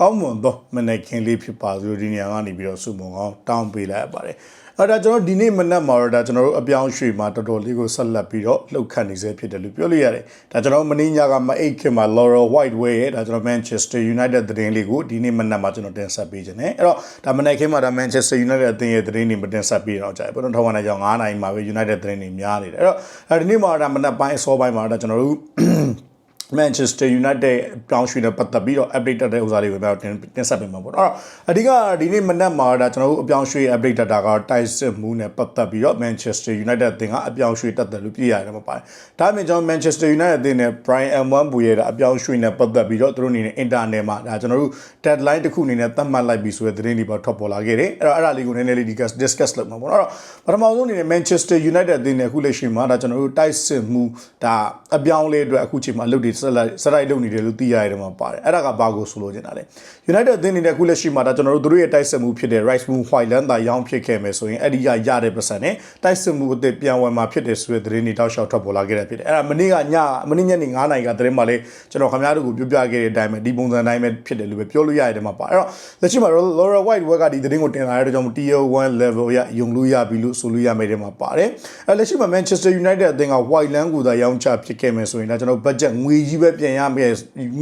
ကောင်းမွန်သောမနေ့ခင်လေးဖြစ်ပါစို့ဒီနေရာကနေပြီးတော့စုမုံအောင်တောင်းပေးလိုက်ရပါတယ်အဲ့ဒါကျွန်တော်ဒီနေ့မနက်မှာတော့ဒါကျွန်တော်တို့အပြောင်းရွှေ့မှာတော်တော်လေးကိုဆက်လက်ပြီးတော့လှုပ်ခတ်နေစေဖြစ်တယ်လို့ပြောလို့ရတယ်ဒါကျွန်တော်မင်းညာကမအိတ်ခင်မှာ Laurel Whiteway ရဲ့ဒါကျွန်တော် Manchester United သတင်းလေးကိုဒီနေ့မနက်မှာကျွန်တော်တင်ဆက်ပေးခြင်းနဲ့အဲ့တော့ဒါမနေ့ခင်မှာဒါ Manchester United အသင်းရဲ့သတင်းတွေမတင်ဆက်ပေးတော့ကြတယ်ဘုရားထောက်ဝမ်းနေကြောင်9နိုင်မှာပဲ United သတင်းတွေများနေတယ်အဲ့တော့အဲဒီနေ့မှာဒါမနက်ပိုင်းအစောပိုင်းမှာဒါကျွန်တော်တို့ Manchester United ပြောင်းရွှေ့တဲ့ပတ်သက်ပြီးတော့ update တက်တဲ့ဥစားတွေကိုကျွန်တော်တင်တင်ဆက်ပေးမှာပေါ့နော်အဲ့တော့အဓိကဒီနေ့မနက်မှာဒါကျွန်တော်တို့အပြောင်းရွှေ့ update တက်တာကတိုက်စစ်မှုနဲ့ပတ်သက်ပြီးတော့ Manchester United အသင်းကအပြောင်းရွှေ့တက်တယ်လို့ပြရတယ်မှာပါတယ်ဒါအပြင်ကျွန်တော် Manchester United အသင်းနဲ့ Brian M1 ဘူရဲ့အပြောင်းရွှေ့နဲ့ပတ်သက်ပြီးတော့သူတို့အနေနဲ့ internet မှာဒါကျွန်တော်တို့ deadline တစ်ခုအနေနဲ့သတ်မှတ်လိုက်ပြီးဆိုတဲ့သတင်းတွေပေါ်ထွက်ပေါ်လာခဲ့တယ်အဲ့တော့အဲ့ဒါလေးကိုနည်းနည်းလေး discuss discuss လုပ်မှာပေါ့နော်အဲ့တော့ပထမဆုံးအနေနဲ့ Manchester United အသင်းနဲ့အခုလက်ရှိမှာဒါကျွန်တော်တို့တိုက်စစ်မှုဒါအပြောင်းလဲအတွက်အခုချိန်မှာလုပ်တွေဆက်လိုက်ဆက်လိုက်လုပ်နေတယ်လို့သိရရတယ်မှာပါတယ်အဲ့ဒါကဘာကိုဆိုလို့ချင်တာလဲ United အသင်းအနေနဲ့အခုလက်ရှိမှာဒါကျွန်တော်တို့တို့ရဲ့တိုက်စစ်မှုဖြစ်တဲ့ Rice Moon Whiteland သာရောင်းဖြစ်ခဲ့မယ်ဆိုရင်အဲ့ဒီကရတဲ့ပတ်စံနဲ့တိုက်စစ်မှုအသစ်ပြန်ဝင်မှာဖြစ်တယ်ဆိုတဲ့သတင်းတွေတောက်လျှောက်ထွက်ပေါ်လာခဲ့တယ်ဖြစ်တယ်အဲ့ဒါမနေ့ကညမနေ့ညနေ9နာရီကသတင်းမှာလေကျွန်တော်ခင်ဗျားတို့ကိုပြောပြခဲ့တဲ့အတိုင်းပဲဒီပုံစံတိုင်းပဲဖြစ်တယ်လို့ပဲပြောလို့ရရတယ်မှာပါအဲ့တော့လက်ရှိမှာ Laura White ဝက်ကဒီသတင်းကိုတင်လာတဲ့ကြောင့် Tier 1 level ရယုံလို့ရပြီလို့ဆိုလို့ရမယ်တဲ့မှာပါတယ်အဲ့လက်ရှိမှာ Manchester United အသင်းက Whiteland ကိုသာရောင်းချဖြစ်ခဲ့မယ်ဆိုရင်ဒါကျွန်တော် budget ငွေကြီးပဲပြန်ရမယ်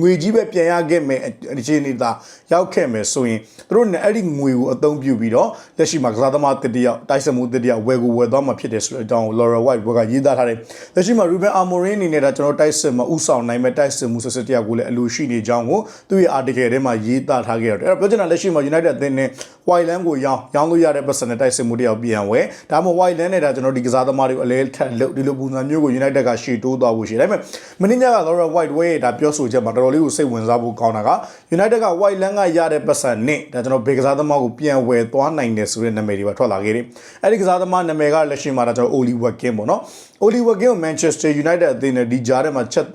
ငွေကြီးပဲပြန်ရခဲ့မယ်အခြေအနေသာရောက်ခဲ့မယ်ဆိုရင်သူတို့နဲ့အဲ့ဒီငွေကိုအသုံးပြုပြီးတော့လက်ရှိမှာကစားသမားတစ်တယောက်တိုက်စမှုတစ်တယောက်ဝယ်ကိုဝယ်သွားမှာဖြစ်တယ်ဆိုတဲ့အကြောင်းကို Laura White ဘက်ကရေးသားထားတယ်လက်ရှိမှာ Ruben Amorim အနေနဲ့ဒါကျွန်တော်တိုက်စစ်မှာဥဆောင်နိုင်မဲ့တိုက်စစ်မှုဆက်ဆက်တယောက်ကိုလည်းအလိုရှိနေကြောင်းကိုသူ့ရဲ့ article ထဲမှာရေးသားထားခဲ့တယ်အဲ့တော့ပြောချင်တာလက်ရှိမှာ United အသင်းနဲ့ Whiteland ကိုရောင်းရောင်းလို့ရတဲ့ပတ်စံနဲ့တိုက်စစ်မှုတယောက်ပြန်ဝယ်ဒါမှမဟုတ် Whiteland နဲ့ဒါကျွန်တော်ဒီကစားသမားတွေကိုအလဲထက်လို့ဒီလိုပုံစံမျိုးကို United ကရှေ့တိုးသွားဖို့ရှိတယ်ဒါပေမဲ့မင်းညက Laura White ဝဲဒါပြောဆိုချက်မှာတော်တော်လေးကိုစိတ်ဝင်စားဖို့ကောင်းတာက United က Whiteland ကရတဲ့ပတ်စံနဲ့ဒါကျွန်တော်ဘေကစားသမားကိုပြန်ဝယ်သွားနိုင်တယ်ဆိုတဲ့နာမည်တွေပါထွက်လာခဲ့တယ်အဲ့ဒီကစားသမားနာမည်ကလက်ရှိမှာဒါကျွန်တော် Oli Watkins ပေါ့နော် Oli Watkins ကို Manchester United အသင်းနဲ့ဒီကြားထဲမှာချက်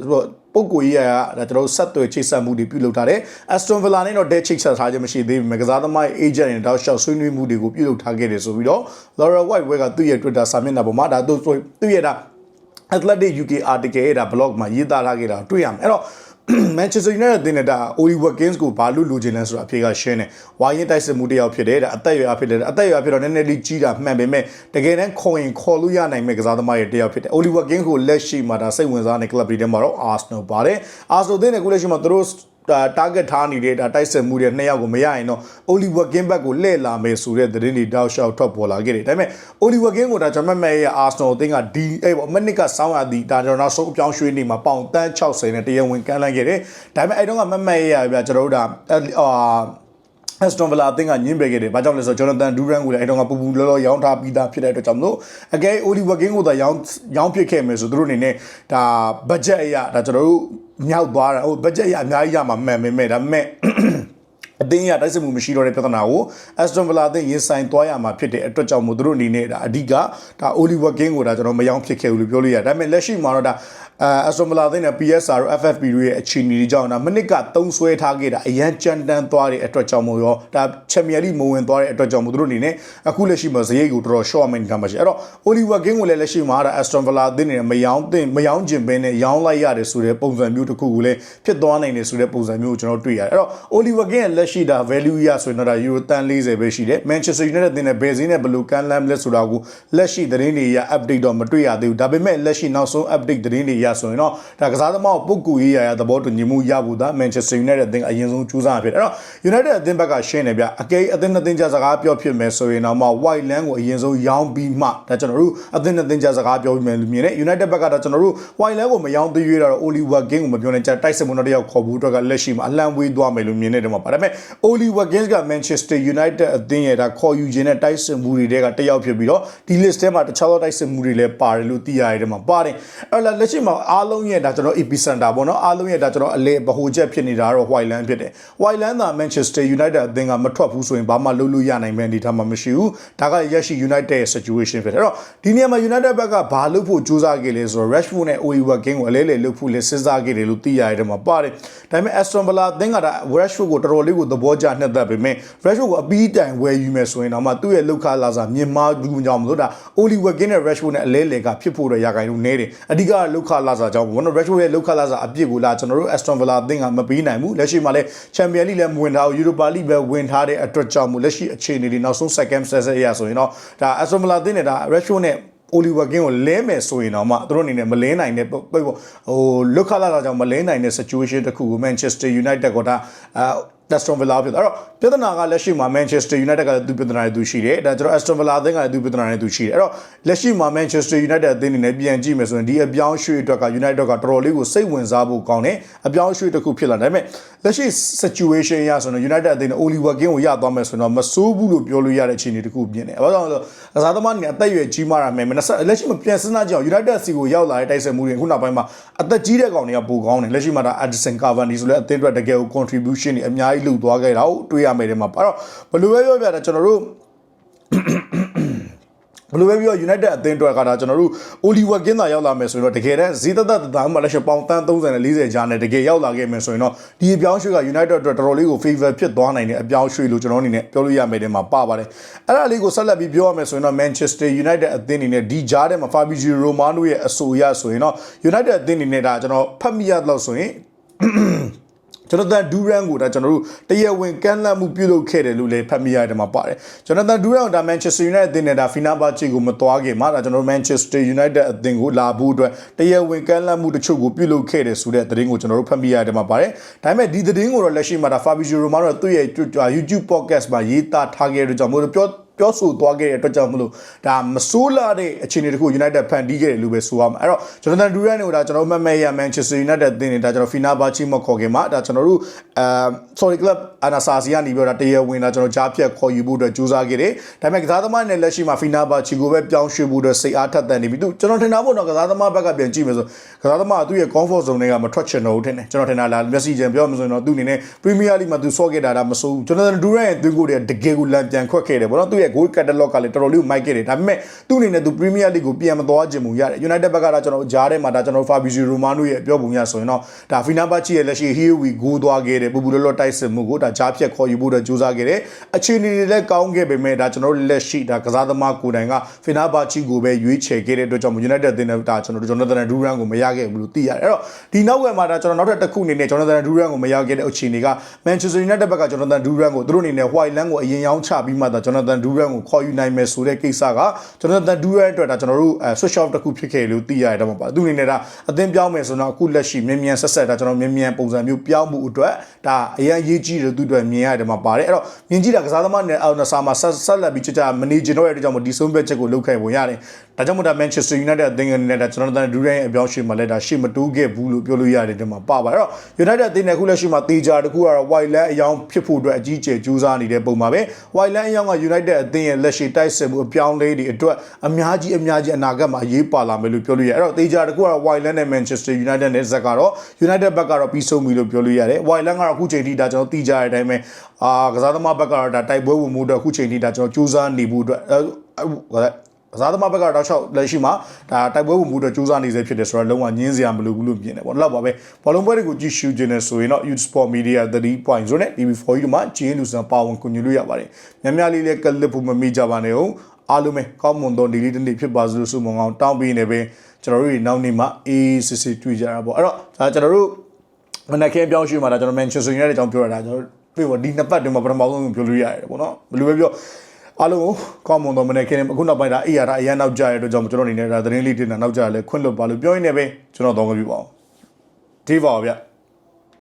ပုံကိုကြီးရဒါကျွန်တော်ဆက်သွယ်ချိတ်ဆက်မှုတွေပြုလုပ်ထားတယ် Aston Villa နဲ့တော့ dead ချိတ်ဆက်ထားခြင်းမရှိသေးဘူးကစားသမား agent နဲ့တောက်လျှောက်ဆွေးနွေးမှုတွေကိုပြုလုပ်ထားခဲ့တယ်ဆိုပြီးတော့ Laura White ဝဲကသူ့ရဲ့ Twitter စာမျက်နှာပေါ်မှာဒါသူသူ့ရဲ့ဒါ Athletic UK article ရဲ့ဒါ blog မှာရေးသားထားခဲ့တာတွေ့ရမယ်အဲ့တော့ Manchester United အသင်းနဲ့ဒါ Oli Watkins ကိုဘာလို့လိုချင်လဲဆိုတာအဖြေကရှင်းတယ်။ဝါရင်တိုက်စစ်မှုတစ်ယောက်ဖြစ်တယ်ဒါအသက်အရွယ်ဖြစ်တယ်အသက်အရွယ်ဖြစ်တော့နည်းနည်းလေးကြီးတာမှန်ပေမဲ့တကယ်တမ်းခေါ်ရင်ခေါ်လို့ရနိုင်မဲ့ကစားသမားရဲ့တစ်ယောက်ဖြစ်တယ်။ Oli Watkins ကိုလက်ရှိမှာဒါစိတ်ဝင်စားတဲ့ club တွေထဲမှာတော့ Arsenal ပါတယ်။ Arsenal အသင်းနဲ့အခုလက်ရှိမှာသူတို့ဒါ target ထားနေတဲ့ဒါတိုက်ဆက်မှုတွေနှစ်ယောက်ကိုမရရင်တော့ Oliver Ginberg ကိုလှည့်လာမယ်ဆိုတဲ့သတင်းတွေတောက်လျှောက်ထွက်ပေါ်လာခဲ့တယ်ဒါပေမဲ့ Oliver King ကိုဒါကျွန်မမဲ့ရဲ့ Arsenal အသင်းကဒီအဲ့ပေါ့မနစ်ကစောင်းရသည်ဒါကျွန်တော်နောက်ဆုံးအပြောင်းရွှေ့နေမှာပေါင်တန်း60နဲ့တရားဝင်ကမ်းလှမ်းခဲ့တယ်ဒါပေမဲ့အဲ့တော့ကမမဲ့ရဲ့ဗျာကျွန်တော်တို့ဒါအာ အက်စတွန်ဗလာအသင်းကညင်းပယ်ခဲ့တယ်။ဘာကြောင့်လဲဆိုတော့ဂျော်နသန်ဒူရန်ကိုလည်းအဲ့တော့ကပူပူလောလောရောင်းထားပြီးသားဖြစ်တဲ့အတွက်ကြောင့်မလို့အကဲအိုလီဝါကင်းကိုသာရောင်းရောင်းဖြစ်ခဲ့မယ်ဆိုသူတို့အနေနဲ့ဒါဘတ်ဂျက်အရဒါကျွန်တော်တို့မြောက်သွားတာဟိုဘတ်ဂျက်အရအများကြီးရမှာမှန်ပေမဲ့ဒါပေမဲ့အသင်းရတိုက်စစ်မှုမရှိတော့တဲ့ပြဿနာကို Aston Villa အသင်းရင်ဆိုင်သွားရမှာဖြစ်တဲ့အတွက်ကြောင့်မို့သူတို့အနေနဲ့ဒါအဓိကဒါ Oliver King ကိုဒါကျွန်တော်မယောင်းဖြစ်ခဲ့ဘူးလို့ပြောလို့ရတယ်ဒါပေမဲ့လက်ရှိမှာတော့ဒါအဲ Aston Villa အသင်းနဲ့ PSR တို့ FFP တို့ရဲ့အခြေအနေတွေကြောင့်ဒါမနစ်ကသုံးဆွဲထားခဲ့တာအရန်ကြမ်းတမ်းသွားတဲ့အတွက်ကြောင့်မို့ရောဒါ Champions League မဝင်သွားတဲ့အတွက်ကြောင့်မို့သူတို့အနေနဲ့အခုလက်ရှိမှာဇရိတ်ကိုတော်တော် short main ခံပါရှိအဲ့တော့ Oliver King ကိုလည်းလက်ရှိမှာဒါ Aston Villa အသင်းနဲ့မယောင်းသင့်မယောင်းကျင်ပဲနဲ့ရောင်းလိုက်ရတယ်ဆိုတဲ့ပုံစံမျိုးတစ်ခုကိုလည်းဖြစ်သွားနိုင်တယ်ဆိုတဲ့ပုံစံမျိုးကိုကျွန်တော်တွေ့ရတယ်အဲ့တော့ Oliver King ရဲ့လက်ရှိဒါ value ရဆိုရင်တော့ဒါ Euro တန်40ပဲရှိတယ် Manchester United အသင်းနဲ့ဘယ်စင်းနဲ့ဘယ်လိုကမ်းလှမ်းလဲဆိုတာကိုလက်ရှိသတင်းတွေရ update တော့မတွေ့ရသေးဘူးဒါပေမဲ့လက်ရှိနောက်ဆုံး update သတင်းတွေရဆိုရင်တော့ဒါကစားသမားကိုပုတ်ကူရေးရရသဘောတူညီမှုရဖို့ဒါ Manchester United အသင်းအရင်ဆုံးကြိုးစားဖြစ်တယ်အဲ့တော့ United အသင်းဘက်ကရှင်းနေဗျအကဲအသင်းနှစ်သင်းကြစကားပြောဖြစ်မယ်ဆိုရင်တော့မှ White Land ကိုအရင်ဆုံးရောင်းပြီးမှဒါကျွန်တော်တို့အသင်းနှစ်သင်းကြစကားပြောပြီးမယ်လို့မြင်တယ် United ဘက်ကတော့ကျွန်တော်တို့ White Land ကိုမရောင်းသေးရတော့ Oliver King ကိုမပြောနဲ့ကြတိုက်စမှုတော့တယောက်ခေါ်ဖို့အတွက်ကလက်ရှိမှာအလံဝေးသွားမယ်လို့မြင်နေတယ်မှာပါဒါပေမဲ့ Oliver King က Manchester United အသင်းရဲ့ဒါခေါ်ယူခြင်းနဲ့တိုက်စစ်မှုတွေကတယောက်ဖြစ်ပြီးတော့ဒီ list ထဲမှာတခြားသောတိုက်စစ်မှုတွေလည်းပါတယ်လို့သိရတယ်မှာပါတယ်အဲ့တော့လက်ရှိမှာအားလုံးရဲ့ဒါကျွန်တော် epicenter ပေါ့နော်အားလုံးရဲ့ဒါကျွန်တော်အလေဗဟိုချက်ဖြစ်နေတာတော့ White Land ဖြစ်တယ် White Land သာ Manchester United အသင်းကမထွက်ဘူးဆိုရင်ဘာမှလုပ်လို့ရနိုင်မယ့်အနေအထားမှာမရှိဘူးဒါကရက်ရှိ United ရဲ့ situation ဖြစ်တယ်အဲ့တော့ဒီနေရာမှာ United ဘက်ကဘာလုပ်ဖို့ကြိုးစားခဲ့လဲဆိုတော့ Rashford နဲ့ Oliver King ကိုအလဲလဲလုပ်ဖို့လဲစဉ်းစားခဲ့တယ်လို့သိရတယ်မှာပါတယ်ဒါပေမဲ့ Aston Villa အသင်းကဒါ Rashford ကိုတော်တော်လေးကိုသဘောကျနှစ်သက်ပေမဲ့ Rashford ကိုအပီးတိုင်ဝယ်ယူမယ်ဆိုရင်တော့မှသူ့ရဲ့လောက်ခလာစားမြင်မာဘူးကြောင့်မလို့ဒါ Oliver King နဲ့ Rashford နဲ့အလဲလဲကဖြစ်ဖို့တော့ရာဂိုင်လို့နေတယ်အဓိကလောက်ခလာစားကြောင်းဘောနော် Rashford ရဲ့လောက်ခလာစားအပြစ်ကိုလာကျွန်တော်တို့ Aston Villa အသင်းကမပေးနိုင်ဘူးလက်ရှိမှာလည်း Champions League လည်းမဝင်ထားဘူး Europa League ပဲဝင်ထားတဲ့အတွက်ကြောင့်မို့လက်ရှိအခြေအနေတွေနောက်ဆုံး second set အရဆိုရင်တော့ဒါ Aston Villa အသင်းနဲ့ဒါ Rashford နဲ့ Oliver King ကိုလဲမယ်ဆိုရင်တော့မှသူတို့အနေနဲ့မလဲနိုင်တဲ့ဟိုလုခလာတာကြောင့်မလဲနိုင်တဲ့ situation တစ်ခုကို Manchester United ကဒါအဲ Aston Villa ဖြစ်တယ်အဲ့တော့ပြဿနာကလက်ရှိမှာ Manchester United ကလည်းသူပြဿနာတွေသူရှိတယ်ဒါကျွန်တော် Aston Villa အသင်းကလည်းသူပြဿနာတွေသူရှိတယ်အဲ့တော့လက်ရှိမှာ Manchester United အသင်းအနေနဲ့ပြန်ကြည့်မယ်ဆိုရင်ဒီအပြောင်းရွှေ့အတွက်က United ကတော်တော်လေးကိုစိတ်ဝင်စားဖို့ကောင်းတယ်အပြောင်းရွှေ့တစ်ခုဖြစ်လာတယ်ဒါပေမဲ့လက်ရှိ situation ရဆိုတော့ United အသင်းနဲ့ Oliver King ကိုရသွားမယ်ဆိုတော့မဆိုးဘူးလို့ပြောလို့ရတဲ့အခြေအနေတစ်ခုပြင်တယ်ဘာလို့လဲဆိုတော့ကစားသမားတွေအသက်အရွယ်ကြီးမားတာမယ်လက်ရှိမှာပြန်စဉ်းစားကြည့်အောင် United စီကိုရောက်လာတဲ့တိုက်ဆက်မှုတွေခုနောက်ပိုင်းမှာအသက်ကြီးတဲ့ကောင်တွေကပိုကောင်းတယ်လက်ရှိမှာဒါ Addison Cavani ဆိုလဲအသင်းအတွက်တကယ်ကို contribution တွေအများကြီးလုပ်သွားခဲ့တာကိုတွေ့ရမယ်ဒီမှာအဲ့တော့ဘယ်လိုပဲပြောပြတာကျွန်တော်တို့ဘယ်လိုပဲပြော United အသင်းအတွက်ကဒါကျွန်တော်တို့ Oliver King သာရောက်လာမယ်ဆိုရင်တော့တကယ်တမ်းဈေးသက်သက်တသားမှလက်ရှိပေါင်တန်း30နဲ့40ကြားနဲ့တကယ်ရောက်လာခဲ့မယ်ဆိုရင်တော့ဒီအပြောင်းရွှေ့က United အတွက်တော်တော်လေးကို favor ဖြစ်သွားနိုင်တဲ့အပြောင်းရွှေ့လို့ကျွန်တော်အနေနဲ့ပြောလို့ရမယ်တဲ့မှာပါပါတယ်အဲ့ဒါလေးကိုဆက်လက်ပြီးပြောရမယ်ဆိုရင်တော့ Manchester United အသင်းအနေနဲ့ဒီကြားထဲမှာ Fabrizio Romano ရဲ့အဆိုအရဆိုရင်တော့ United အသင်းအနေနဲ့ဒါကျွန်တော်ဖတ်မိရတော့ဆိုရင် ကျွန်တော်ဒူရန်ကိုဒါကျွန်တော်တို့တရားဝင်ကမ်းလှမ်းမှုပြုလုပ်ခဲ့တယ်လို့လည်းဖတ်မိရတယ်မှာပါတယ်ကျွန်တော်ဒူရန်ကိုဒါ Manchester United အသင်းနဲ့ဒါ Fenerbahce ကိုမသွားခင်မှာဒါကျွန်တော် Manchester United အသင်းကိုလာဖို့အတွက်တရားဝင်ကမ်းလှမ်းမှုတချို့ကိုပြုလုပ်ခဲ့တယ်ဆိုတဲ့သတင်းကိုကျွန်တော်တို့ဖတ်မိရတယ်မှာပါတယ်ဒါပေမဲ့ဒီသတင်းကိုတော့လက်ရှိမှာဒါ Fabrizio Romano ရဲ့သူ့ရဲ့ YouTube podcast မှာရေးသားထားခဲ့တဲ့ကြောင့်မို့လို့ပြော ပြောဆိုသွားခဲ့တဲ့အတွက်ကြောင့်မလို့ဒါမဆိုးလာတဲ့အခြေအနေတခု United ဖန်တီးခဲ့တယ်လို့ပဲဆိုရမှာအဲ့တော့ကျွန်တော်ဒူရန်ကိုဒါကျွန်တော်မှတ်မဲ့ရ Manchester United အသင်းနဲ့ဒါကျွန်တော် Fenerbahce မခေါ်ခင်မှာဒါကျွန်တော်တို့အဲ sorry club အနာစာစီကနေပြီးတော့တရားဝင်လာကျွန်တော်ကြားဖြတ်ခေါ်ယူဖို့အတွက်ကြိုးစားခဲ့တယ်ဒါပေမဲ့ကစားသမားနဲ့လက်ရှိမှာ Fenerbahce ကိုပဲပြောင်းရွှေ့ဖို့အတွက်စိတ်အားထက်သန်နေပြီသူကျွန်တော်ထင်တာပေါ့နော်ကစားသမားဘက်ကပြန်ကြည့်မယ်ဆိုကစားသမားကသူ့ရဲ့ comfort zone တွေကမထွက်ချင်တော့ဘူးထင်တယ်ကျွန်တော်ထင်တာလားမျက်စိချင်ပြောမှဆိုရင်တော့သူ့အနေနဲ့ Premier League မှာသူဆော့ခဲ့တာဒါမဆိုးဘူးကျွန်တော်ဒူရန်ရဲ့သွင်းကိုတကယ်ကိုလန်ပြန်ခွက်ခဲ့တယ်ပေါ့နော်သူ့ရဲ့ goal catalog ကလည်းတော်တော်လေးကိုမိုက်ခဲ့တယ်ဒါပေမဲ့သူ့အနေနဲ့သူ Premier League ကိုပြန်မသွားခြင်းမူရတယ် United ဘက်ကဒါကျွန်တော်ကြားထဲမှာဒါကျွန်တော် Fabrizio Romano ရဲ့ပြောပုံရဆိုရင်တော့ဒါ Fenerbahce ရဲ့လက်ရှိ Here we go သွားခဲ့တယ်ပူပူလောလောတိုက်စစ်မှုကိုဒါကြားဖြတ်ခေါ်ယူဖို့အတွက်ကြိုးစားခဲ့တယ်အခြေအနေတွေလည်းကောင်းခဲ့ပေမဲ့ဒါကျွန်တော်လက်ရှိဒါကစားသမားကိုယ်တိုင်က Fenerbahce ကိုပဲရွေးချယ်ခဲ့တဲ့အတွက်ကြောင့် United အသင်းနဲ့ဒါကျွန်တော် Jonathan Duran ကိုမရခဲ့ဘူးလို့သိရတယ်အဲ့တော့ဒီနောက်ွယ်မှာဒါကျွန်တော်နောက်ထပ်တစ်ခုအနေနဲ့ Jonathan Duran ကိုမရခဲ့တဲ့အခြေအနေက Manchester United ဘက်က Jonathan Duran ကိုသူတို့အနေနဲ့ White Land ကိုအရင်ရောင်းချပြီးမှဒါ Jonathan Duran ဒူရန်ကိုခေါ်ယူနိုင်မယ်ဆိုတဲ့ကိစ္စကကျွန်တော်တို့ဒူရန်အတွက်ဒါကျွန်တော်တို့ switch off တစ်ခုဖြစ်ခဲ့လို့သိရတယ်တော့မပါသူအနေနဲ့ဒါအသင်းပြောင်းမယ်ဆိုတော့အခုလက်ရှိမြန်မြန်ဆက်ဆက်ဒါကျွန်တော်မြန်မြန်ပုံစံမျိုးပြောင်းမှုအတွက်ဒါအရင်ရေးကြီးတယ်သူအတွက်မြင်ရတယ်မှာပါတယ်အဲ့တော့မြင်ကြည့်တာကစားသမားနဲ့အော်နာဆာမှာဆက်ဆက်လက်ပြီးကြကြမနေဂျင်တို့ရဲ့အတွက်ကြောင့်ဒီဆုံးဖြတ်ချက်ကိုလုပ်ခဲ့ပုံရတယ်ဒါကြောင့်မို့ဒါ Manchester United အသင်းအနေနဲ့ဒါကျွန်တော်တို့ဒူရန်ရဲ့အပြောင်းအရွှေ့မှာလည်းဒါရှေ့မတိုးခဲ့ဘူးလို့ပြောလို့ရတယ်ဒီမှာပါပါအဲ့တော့ United အသင်းနဲ့အခုလက်ရှိမှာတေချာတခုကတော့ White Land အယောင်ဖြစ်ဖို့အတွက်အကြီးအကျယ်ကြိုးစားနေတဲ့ပုံပါပဲ White Land အယောင်က United အသင်းရဲ့လက်ရှိတိုက်စစ်မှုအပြောင်းလဲတွေအတွက်အများကြီးအများကြီးအနာဂတ်မှာအရေးပါလာမယ်လို့ပြောလို့ရတယ်အဲ့တော့တေချာတခုကတော့ White Land နဲ့ Manchester United နဲ့ဇက်ကတော့ United ဘက်ကတော့ပြီးဆုံးပြီလို့ပြောလို့ရတယ် White Land ကတော့အခုချိန်ထိဒါကျွန်တော်သိကြတဲ့အတိုင်းပဲအာကစားသမားဘက်ကတော့ဒါတိုက်ပွဲဝင်မှုအတွက်အခုချိန်ထိဒါကျွန်တော်ကြိုးစားနေဖို့အတွက်ဟို ကစားသမားဘက်ကတော့တောက်လျှောက်လက်ရှိမှာဒါတိုက်ပွဲဝင်မှုအတွက်စူးစမ်းနေစေဖြစ်တယ်ဆိုတော့လုံးဝညင်းစရာမလိုဘူးလို့မြင်တယ်ပေါ့လောက်ပါပဲဘောလုံးပွဲတွေကိုကြည့်ရှုခြင်းနဲ့ဆိုရင်တော့ Youth Sport Media 3.0နဲ့ TV4 တို့မှာဂျင်းလူစံပါဝင်ကူညီလို့ရပါတယ်များများလေးလည်းကလစ်ဖို့မမိကြပါနဲ့ဟုတ်အားလုံးပဲကောင်းမွန်သောဒီလေးတစ်နေ့ဖြစ်ပါစေလို့ဆုမွန်ကောင်းတောင်းပေးနေပဲကျွန်တော်တို့နောက်နေ့မှာအေးစစ်စစ်တွေ့ကြတာပေါ့အဲ့တော့ဒါကျွန်တော်တို့မနက်ခင်းပြောင်းရွှေ့မှာဒါကျွန်တော် Manchester United အကြောင်းပြောရတာကျွန်တော်ပြေပေါ့ဒီနှစ်ပတ်တွင်မှာပထမဆုံးပြောလို့ရတယ်ပေါ့နော်ဘယ်လိုပဲပြော အားလုံးကိုကောင်းမွန်သောမနေ့ခင်းအခုနောက်ပိုင်းဒါအေးရတာအရန်နောက်ကြရတဲ့အတွက်ကြောင့်ကျွန်တော်အနေနဲ့ဒါသတင်းလေးတင်တာနောက်ကြရလဲခွင့်လွတ်ပါလို့ပြောရင်းနဲ့ပဲကျွန်တော်တောင်းကြပြပါအောင်ဒီပါဗျ